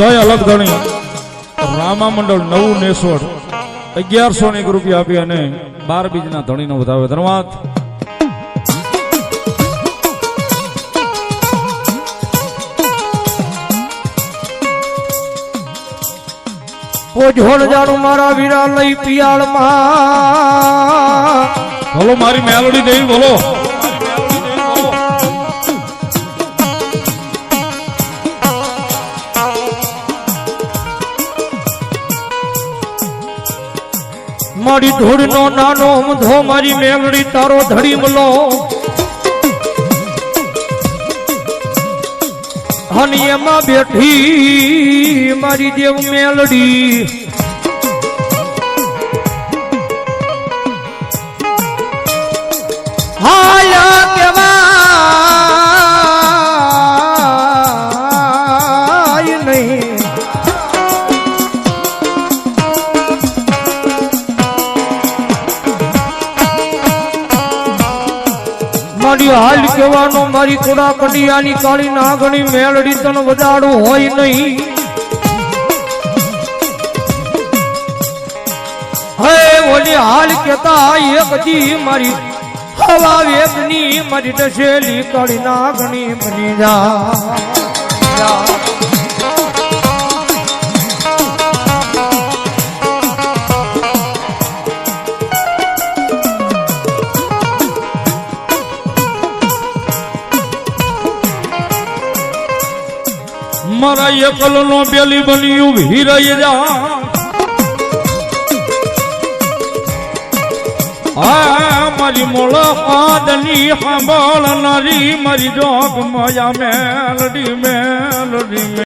જય અલગ ધણી રામા મંડળ નવું નેસોડ. અગિયારસો ની એક રૂપિયા આપી અને બાર બીજના ધણીનો વધાવે ધન્યવાદ. ઝોળ જાણું મારા વીરા લઈ પિયાળમાં બોલો મારી મેલોડી દેવી બોલો મારી ધૂળ નો નાનો અમધો મારી મેલડી તારો ધડી મલો. અને એમાં બેઠી મારી દેવ મેલડી. હાલ કેવાય નહીં. મારી હાલ કહેવાનો, મારી કુડા કડિયાની કાળી નાગણી મેળડી તન વજાડું હોય નહીં. હે ઓલી હાલ કેતા એક જી મારી હવા વેગની મારી ડસેલી કાળી નાગણી બની જા. મારા એકલ નો બેલી બન્યું હિરઈ જા. આ મારી મુલાકાતની સાંભળનારી મારી જોગ માયા મેલડી મેલડી